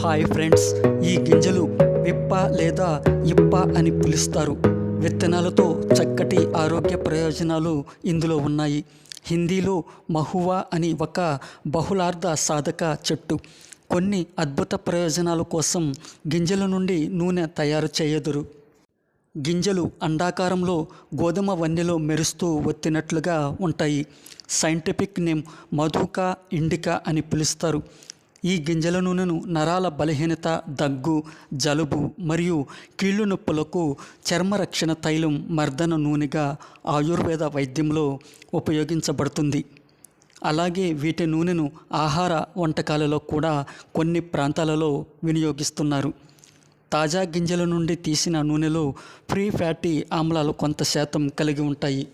Hi friends ఈ గింజలు విప్ప లేదా ఇప్ప అని పిలుస్తారు. విత్తనాలతో చక్కటి ఆరోగ్య ప్రయోజనాలు ఇందులో ఉన్నాయి. హిందీలో మహువా అని ఒక బహుళార్థ సాధక చెట్టు. కొన్ని అద్భుత ప్రయోజనాల కోసం గింజల నుండి నూనె తయారు చేయదురు. గింజలు అండాకారంలో గోధుమ వన్నెలో మెరుస్తూ ఒత్తినట్లుగా ఉంటాయి. సైంటిఫిక్ నేమ్ మధుక ఇండికా అని పిలుస్తారు. ఈ గింజల నూనెను నరాల బలహీనత దగ్గు జలుబు మరియు కీళ్ళు నొప్పులకు చర్మరక్షణ తైలం మర్దన నూనెగా ఆయుర్వేద వైద్యంలో ఉపయోగించబడుతుంది. అలాగే వీటి నూనెను ఆహార వంటకాలలో కూడా కొన్ని ప్రాంతాలలో వినియోగిస్తున్నారు. తాజా గింజల నుండి తీసిన నూనెలో ఫ్రీ ఫ్యాటీ ఆమ్లాలు కొంత శాతం కలిగి ఉంటాయి.